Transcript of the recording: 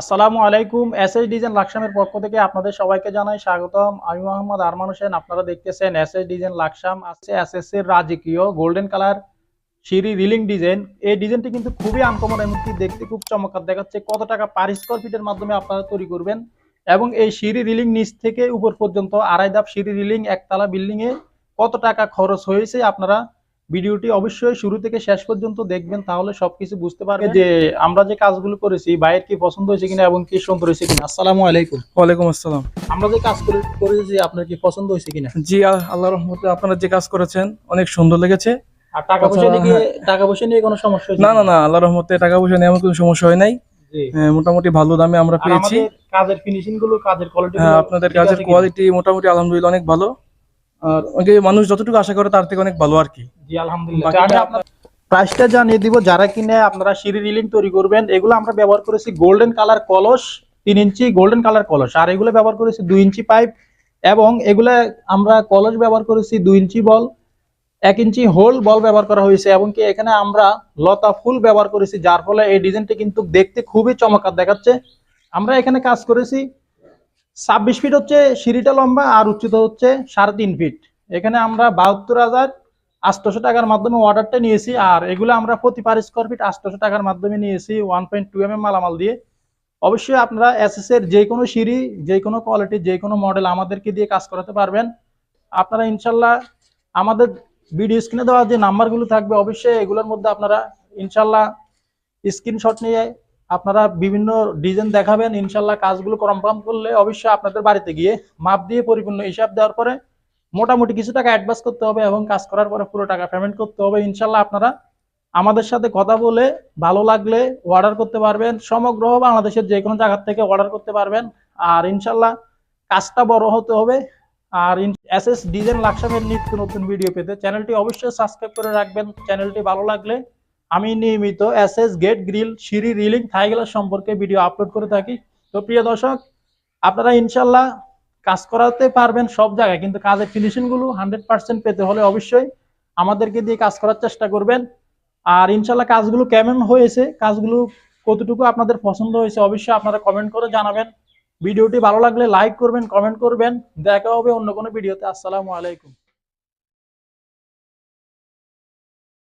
আসসালামু আলাইকুম S S design লাকসামের পক্ষ থেকে আপনাদের সবাইকে জানাই স্বাগতম। আমি মোহাম্মদ আরমান হোসেন, আপনারা দেখতেছেন এস এস ডিজাইন লাকসাম আছে এস এস এর রাজকীয় গোল্ডেন কালার সিঁড়ি রিলিং ডিজাইন। এই ডিজাইনটি কিন্তু খুবই আনকমন এমনকি দেখতে খুব চমৎকার। দেখাচ্ছে কত টাকা পার স্কোয়ার ফিটের মাধ্যমে আপনারা তৈরি করবেন। এবং এই সিঁড়ি রিলিং নিচ থেকে উপর পর্যন্ত আড়াই ধাপ সিঁড়ি রিলিং, একতলা বিল্ডিংয়ে কত টাকা খরচ হয়েছে আপনারা ভিডিওটি অবশ্যই শুরু থেকে শেষ পর্যন্ত দেখবেন তাহলে সবকিছু বুঝতে পারবেন যে আমরা যে কাজগুলো করেছি বাইরের কি পছন্দ হয়েছে কিনা এবং কি সুন্দর হয়েছে কিনা। আসসালামু আলাইকুম। ওয়ালাইকুম আসসালাম। আমরা যে কাজ করে করেছি আপনার কি পছন্দ হয়েছে কিনা? জি আল্লাহ রহমতে আপনারা যে কাজ করেছেন অনেক সুন্দর লেগেছে। আর টাকা পয়সা নিয়ে টাকা পয়সা নিয়ে কোনো সমস্যা না না না আল্লাহ রহমতে টাকা পয়সা নিয়ে এমন কোনো সমস্যা হয় নাই। মোটামুটি ভালো দামে আমরা পেয়েছি। আমাদের কাজের ফিনিশিংগুলো কাজের কোয়ালিটি হ্যাঁ আপনাদের কাজের কোয়ালিটি মোটামুটি আলহামদুলিল্লাহ অনেক ভালো। আর মানুষ যতটুকু আশা করে তার থেকে অনেক ভালো আর কি। জি আলহামদুলিল্লাহ। প্রাইসটা জানিয়ে দিব যারা কিনে আপনারা সিঁড়ি রিলিং তৈরি করবেন এগুলো আমরা ব্যবহার করেছি গোল্ডেন কালার কলস তিন ইঞ্চি গোল্ডেন কালার কলস আর এগুলো ব্যবহার করেছি দুই ইঞ্চি পাইপ এবং এগুলো আমরা কলস ব্যবহার করেছি দুই ইঞ্চি বল এক ইঞ্চি হোল বল ব্যবহার করা হয়েছে এবং কি এখানে আমরা লতা ফুল ব্যবহার করেছি যার ফলে এই ডিজাইনটি কিন্তু দেখতে খুবই চমৎকার দেখাচ্ছে। আমরা এখানে কাজ করেছি ছাব্বিশ ফিট হচ্ছে সিঁড়িটা লম্বা আর উচ্চতা হচ্ছে সাড়ে তিন ফিট এখানে আমরা বাহাত্তর হাজার আটশোশো টাকার মাধ্যমে অর্ডারটা নিয়েছি আর এগুলো আমরা প্রতি পার স্কোয়ার ফিট আটশোশো টাকার মাধ্যমে নিয়েছি one point two M M মালামাল দিয়ে। অবশ্যই আপনারা এসএস এর যে কোনো সিঁড়ি, যে কোনো কোয়ালিটি যে কোনো মডেল আমাদেরকে দিয়ে কাজ করাতে পারবেন। আপনারা ইনশাল্লাহ আমাদের ভিডিও স্ক্রিনে দেওয়া যে নাম্বারগুলো থাকবে, অবশ্যই এগুলোর মধ্যে আপনারা ইনশাল্লাহ স্ক্রিনশট নিয়ে আপনারা বিভিন্ন ডিজাইন দেখাবেন, ইনশাল্লাহ কাজগুলো কনফার্ম করলে অবশ্যই আপনাদের বাড়িতে গিয়ে মাপ দিয়ে পরিপূর্ণ হিসাব দেওয়ার পরে মোটামুটি কিছু টাকা অ্যাডভান্স করতে হবে এবং কাজ করার পরে পুরো টাকা পেমেন্ট করতে হবে। ইনশাল্লাহ আপনারা আমাদের সাথে কথা বলে ভালো লাগলে অর্ডার করতে পারবেন। সমগ্র বাংলাদেশের যে কোনো জায়গার থেকে অর্ডার করতে পারবেন। আর ইনশাল্লাহ কাজটা বড় হতে হবে। আর এস এস ডিজাইন লাকসামের নিত্য নতুন ভিডিও পেতে চ্যানেলটি অবশ্যই সাবস্ক্রাইব করে রাখবেন। চ্যানেলটি ভালো লাগলে আমি নিয়মিত এস এস গেট, গ্রিল, সিঁড়ি, রিলিং থাইগুলো সম্পর্কে ভিডিও আপলোড করে থাকি। তো প্রিয় দর্শক, আপনারা ইনশাল্লাহ কাজ করাতে পারবেন সব জায়গায়, কিন্তু কাজের ফিনিশিংগুলো হান্ড্রেড পার্সেন্ট পেতে হলে অবশ্যই আমাদেরকে দিয়ে কাজ করার চেষ্টা করবেন। আর ইনশাল্লাহ কাজগুলো কেমন হয়েছে, কাজগুলো কতটুকু আপনাদের পছন্দ হয়েছে অবশ্যই আপনারা কমেন্ট করে জানাবেন। ভিডিওটি ভালো লাগলে লাইক করবেন কমেন্ট করবেন। দেখা হবে অন্য কোনো ভিডিওতে। আসসালামু আলাইকুম।